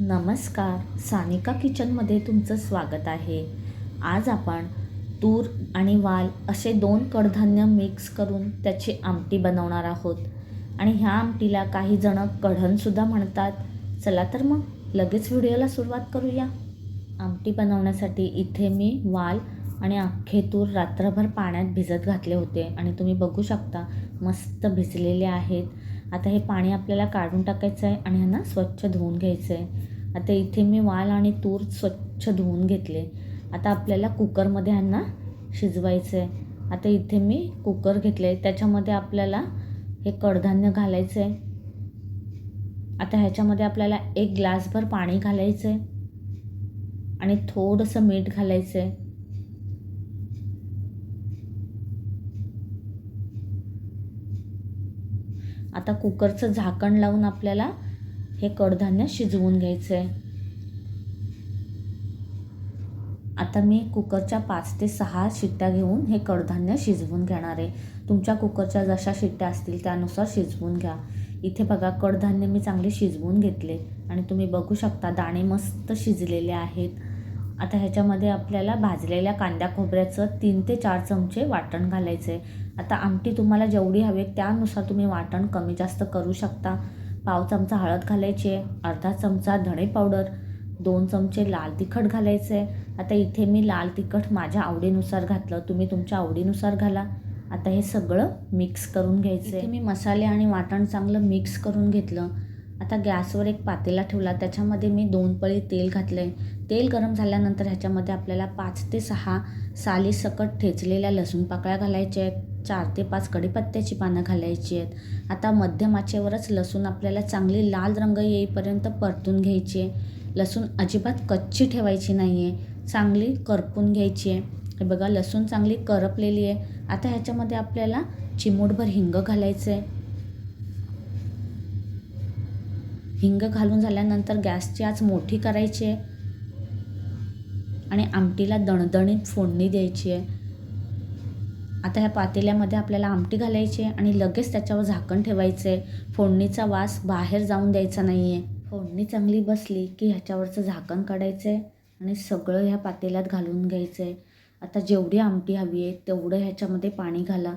नमस्कार. सानिका किचनमध्ये तुमचं स्वागत आहे. आज आपण तूर आणि वाल असे दोन कडधान्य मिक्स करून त्याची आमटी बनवणार आहोत. आणि ह्या आमटीला काही जणं कढणसुद्धा म्हणतात. चला तर मग लगेच व्हिडिओला सुरुवात करूया. आमटी बनवण्यासाठी इथे मी वाल आणि अख्खे तूर रात्रभर पाण्यात भिजत घातले होते. आणि तुम्ही बघू शकता मस्त भिजलेले आहेत. आता हे पाणी आपल्याला काढून टाकायचं आहे आणि ह्यांना स्वच्छ धुवून घ्यायचं आहे आता इथे मी वाल आणि तूर स्वच्छ धुवून घेतले. आता आपल्याला कुकरमध्ये ह्यांना शिजवायचं आहे आता इथे मी कुकर घेतले त्याच्यामध्ये आपल्याला हे कडधान्य घालायचं आहे आता ह्याच्यामध्ये आपल्याला एक ग्लासभर पाणी घालायचं आहे आणि थोडंसं मीठ घालायचं आहे आता कुकरचं झाकण लावून आपल्याला हे कडधान्य शिजवून घ्यायचं आहे आता मी कुकरच्या पाच ते सहा शिट्ट्या घेऊन हे कडधान्य शिजवून घेणार आहे. तुमच्या कुकरच्या जशा शिट्ट्या असतील त्यानुसार शिजवून घ्या. इथे बघा कडधान्य मी चांगले शिजवून घेतले. आणि तुम्ही बघू शकता दाणे मस्त शिजलेले आहेत. आता ह्याच्यामध्ये आपल्याला भाजलेल्या कांद्या खोबऱ्याचं तीन ते चार चमचे वाटण घालायचं आहे आता आमटी तुम्हाला जेवढी हवी आहे त्यानुसार तुम्ही वाटण कमी जास्त करू शकता. पाव चमचा हळद घालायची आहे अर्धा चमचा धणे पावडर दोन चमचे लाल तिखट घालायचं आहे आता इथे मी लाल तिखट माझ्या आवडीनुसार घातलं तुम्ही तुमच्या आवडीनुसार घाला. आता हे सगळं मिक्स करून घ्यायचं आहे मी मसाले आणि वाटण चांगलं मिक्स करून घेतलं. आता गॅसवर एक पातेला ठेवला त्याच्यामध्ये मी दोन पळी तेल घातलं आहे तेल गरम झाल्यानंतर ह्याच्यामध्ये आपल्याला पाच ते सहा साली सकट ठेचलेल्या लसूण पाकळ्या घालायच्या आहेत चार ते पाच कढीपत्त्याची पानं घालायची आहेत. आता मध्यम आचेवरच लसूण आपल्याला चांगली लाल रंग येईपर्यंत परतून घ्यायची आहे. लसूण अजिबात कच्ची ठेवायची नाही आहे चांगली करपून घ्यायची आहे. हे बघा लसूण चांगली करपलेली आहे. आता ह्याच्यामध्ये आपल्याला चिमूटभर हिंग घालायचं आहे हिंग घालून झाल्यानंतर गॅसची आज मोठी करायची आहे. आणि आमटीला दणदणीत फोडणी द्यायची आहे. आता ह्या पातेल्यामध्ये आपल्याला आमटी घालायची आहे आणि लगेच त्याच्यावर झाकण ठेवायचं आहे. फोडणीचा वास बाहेर जाऊन द्यायचा नाही आहे फोडणी चांगली बसली की ह्याच्यावरचं झाकण काढायचं आहे आणि सगळं ह्या पातेल्यात घालून घ्यायचं आहे. आता जेवढी आमटी हवी आहे तेवढं ह्याच्यामध्ये पाणी घाला.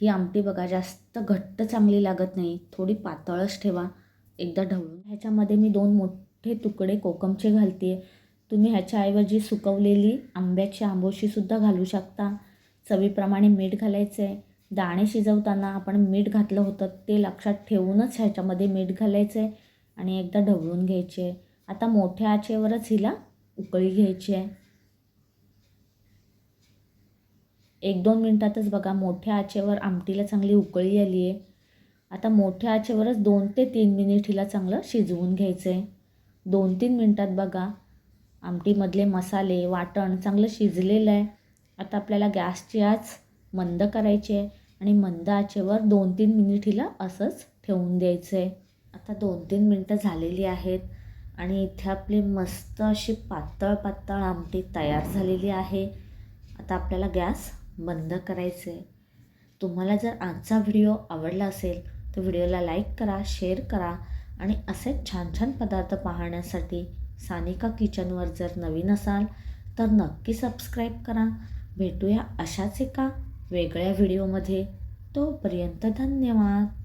ही आमटी बघा जास्त घट्ट चांगली लागत नाही. थोडी पातळच ठेवा. एकदा ढवळून. ह्याच्यामध्ये मी दोन मोठे तुकडे कोकमचे घालते तुम्ही ह्याच्याऐवजी सुकवलेली आंब्याची आंबोशीसुद्धा घालू शकता. चवीप्रमाणे मीठ घालायचं आहे दाणे शिजवताना आपण मीठ घातलं होतं ते लक्षात ठेवूनच ह्याच्यामध्ये मीठ घालायचं आहे आणि एकदा ढवळून घ्यायचे आहे आता मोठ्या आचेवरच हिला उकळी घ्यायची आहे एक दोन मिनटातच बघा मोठ्या आचेवर आमटीला चांगली उकळी आली आहे आता मोठ्या आचेवरच दोन ते तीन मिनिट हिला चांगलं शिजवून घ्यायचं आहे दोन तीन मिनटात बघा आमटीमधले मसाले वाटण चांगलं शिजलेलं आहे. आता आपल्याला गॅसची आच मंद करायची आहे आणि मंद आचेवर दोन तीन मिनिट हिला असंच ठेवून द्यायचं आहे आता दोन तीन मिनटं झालेली आहेत आणि इथे आपली मस्त अशी पातळ पातळ आमटी तयार झालेली आहे. आता आपल्याला गॅस बंद करायचं आहे तुम्हाला जर आजचा व्हिडिओ आवडला असेल तर व्हिडिओला लाईक करा शेअर करा आणि असेच छान छान पदार्थ पाहण्यासाठी सानिका किचनवर जर नवीन असाल तर नक्की सबस्क्राईब करा. भेटूया अशाच एका वेगळ्या व्हिडिओमध्ये. तोपर्यंत धन्यवाद.